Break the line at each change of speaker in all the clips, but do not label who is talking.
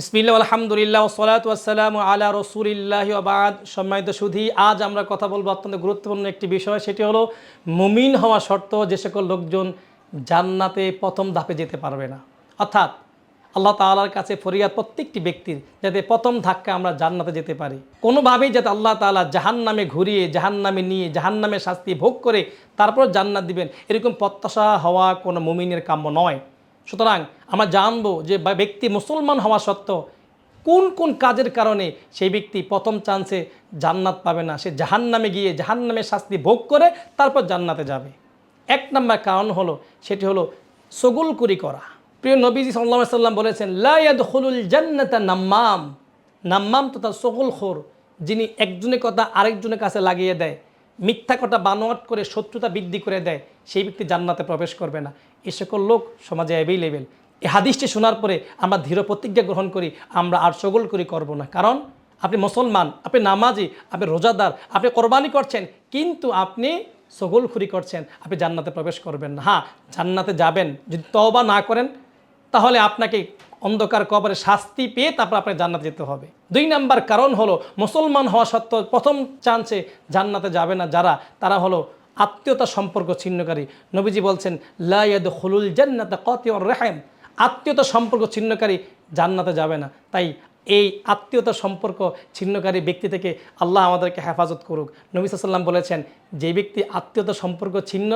বিসমিল্লা আলহামদুলিল্লাহ ওসলাত ওয়াসালাম আলা রসুলিল্লাহ আবাদ সম্মানিত সুধী, আজ আমরা কথা বলব অত্যন্ত গুরুত্বপূর্ণ একটি বিষয়, সেটি হলো মুমিন হওয়া শর্ত যে সকল লোকজন জান্নাতে প্রথম ধাপে যেতে পারবে না। অর্থাৎ আল্লাহ তাআলার কাছে ফরিয়াদ প্রত্যেকটি ব্যক্তির, যাতে প্রথম ধাক্কা আমরা জান্নাতে যেতে পারি। কোনোভাবেই যাতে আল্লাহ তাআলা জাহান নামে ঘুরিয়ে জাহান নামে নিয়ে জাহান নামে শাস্তি ভোগ করে তারপর জান্নাত দিবেন, এরকম প্রত্যাশা হওয়া কোনো মুমিনের কাম্য নয়। সুতরাং আমরা জানব যে ব্যক্তি মুসলমান হওয়া সত্ত্বেও কোন কোন কাজের কারণে সেই ব্যক্তি প্রথম চান্সে জান্নাত পাবে না? সে জাহান নামে গিয়ে জাহান নামে শাস্তি ভোগ করে তারপর জান্নাতে যাবে। এক নম্বর কারণ হলো, সেটি হলো সগুলকুরি করা প্রিয় নবীজি সাল্লাহ সাল্লাম বলেছেন লায়াদ হলুল জান্নাতা নাম্মাম। নাম্মাম তথা সগুলখোর যিনি একজনের কথা আরেকজনের কাছে লাগিয়ে দেয় মিথ্যা কথা বানোয়াট করে শত্রুতা বৃদ্ধি করে দেয়, সেই ব্যক্তি জান্নাতে প্রবেশ করবে না। এ সকল লোক সমাজে অ্যাভেলেবেল এই হাদিসটি শোনার পরে আমরা দৃঢ় প্রতিজ্ঞা গ্রহণ করি, আমরা আর সগল করি করব না। কারণ আপনি মুসলমান, আপনি নামাজি, আপনি রোজাদার, আপনি কোরবানি করছেন, কিন্তু আপনি সগলখুরি করছেন, আপনি জান্নাতে প্রবেশ করবেন না। হ্যাঁ জান্নাতে যাবেন, যদি তওবা না করেন তাহলে আপনাকে অন্ধকার কবরে শাস্তি পেয়ে তারপর আপনাকে জান্নাতে যেতে হবে। দুই নাম্বার কারণ হলো, মুসলমান হওয়া সত্ত্বেও প্রথম চান্সে জান্নাতে যাবে না যারা? তারা হলো আত্মীয়তা সম্পর্ক ছিন্নকারী। নবীজি বলছেন লাইয়াদ হলুল জান্নাত কত রেহেম। আত্মীয়তা সম্পর্ক ছিন্নকারী জান্নাতে যাবে না। তাই এই আত্মীয়তা সম্পর্ক ছিন্নকারী ব্যক্তি থেকে আল্লাহ আমাদেরকে হেফাজত করুক। নবী সাল্লাম বলেছেন, যে ব্যক্তি আত্মীয়তা সম্পর্ক ছিন্ন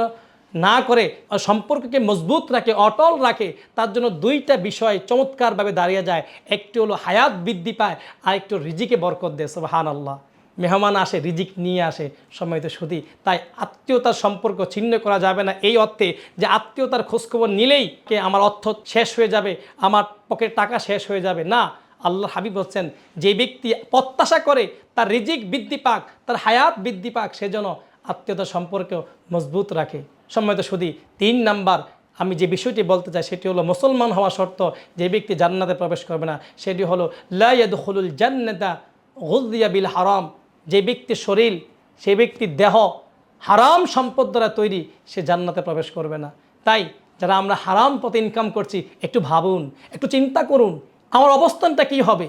না করে সম্পর্ককে মজবুত রাখে, অটল রাখে, তার জন্য দুইটা বিষয় চমৎকারভাবে দাঁড়িয়ে যায়। একটি হলো হায়াত বৃদ্ধি পায় আর একটু রিজিকে বরকত দেয়। সুবাহান আল্লাহ মেহমান আসে, রিজিক নিয়ে আসে, সময়ত সুদী তাই আত্মীয়তার সম্পর্ক ছিন্ন করা যাবে না এই অর্থে যে আত্মীয়তার খোঁজখবর নিলেই কে আমার অর্থ শেষ হয়ে যাবে, আমার পকেট টাকা শেষ হয়ে যাবে। না আল্লাহ হাবিব হচ্ছেন যে ব্যক্তি প্রত্যাশা করে তার রিজিক বৃদ্ধি পাক, তার হায়াত বৃদ্ধি পাক, সেজন্য আত্মীয়তা সম্পর্কেও মজবুত রাখে। সম্মানিত সুদী তিন নাম্বার আমি যে বিষয়টি বলতে চাই সেটি হলো মুসলমান হওয়া শর্ত, যে ব্যক্তি জান্নাতে প্রবেশ করবে না, সেটি হলো লাইয়াদ হলুল জান্নাতা গুজিয়া বিল হারাম। যে ব্যক্তির শরীর সেই ব্যক্তির দেহ হারাম সম্পদ দ্বারা তৈরি, সে জান্নাতে প্রবেশ করবে না। তাই যারা আমরা হারাম পথে ইনকাম করছি, একটু ভাবুন, একটু চিন্তা করুন, আমার অবস্থানটা কি হবে?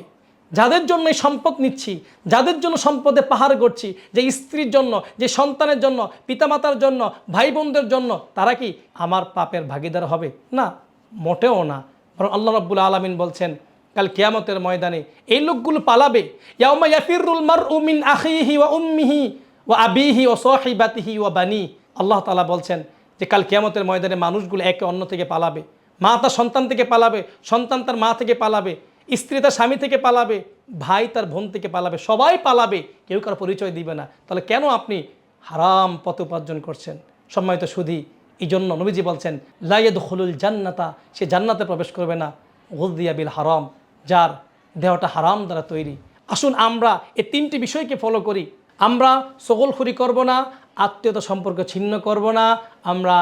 যাদের জন্য সম্পদ নিচ্ছি, যাদের জন্য সম্পদে পাহাড় করছি যে স্ত্রীর জন্য, যে সন্তানের জন্য, পিতামাতার জন্য ভাই বোনদের জন্য, তারা কি আমার পাপের ভাগিদার হবে? না, মোটেও না। বরং আল্লাহ রব্বুল আলমিন বলছেন, কাল কিয়ামতের ময়দানে এই লোকগুলো পালাবে। ইয়াউমা ইয়াফিরুল মারউ মিন আখিহি ওয়া উম্মিহি ওয়া আবিহি ওয়া সাহিবাতিহি ওয়া বানি। আল্লাহ তালা বলছেন যে কাল কিয়ামতের ময়দানে মানুষগুলো একে অন্য থেকে পালাবে। মা তার সন্তান থেকে পালাবে, সন্তান তার মা থেকে পালাবে। স্ত্রী তার স্বামী থেকে পালাবে, ভাই তার বোন থেকে পালাবে, সবাই পালাবে, কেউ কারও পরিচয় দিবে না। তাহলে কেন আপনি হারাম পথ উপার্জন করছেন? সম্মানিত সুধী এই জন্য নবীজি বলছেন লাইয়াদ হলুল জান্নাতা সে জান্নাতে প্রবেশ করবে না। গলদিয়া বিল হারাম, যার দেহটা হারাম দ্বারা তৈরি। আসুন আমরা এই তিনটি বিষয়কে ফলো করি। আমরা সগলখুরি করব না, আত্মীয়তা সম্পর্ক ছিন্ন করব না, আমরা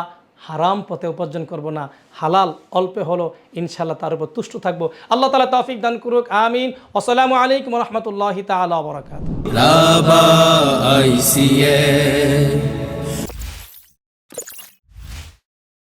হারাম পথে উপার্জন করব না। হালাল অল্পে হলো ইনশাল্লাহ তার উপর তুষ্ট থাকব। আল্লাহ তালা তৌফিক দান করুক, আমিন। আসসালামু আলাইকুম রহমতুল্লাহ তালা বরাকাত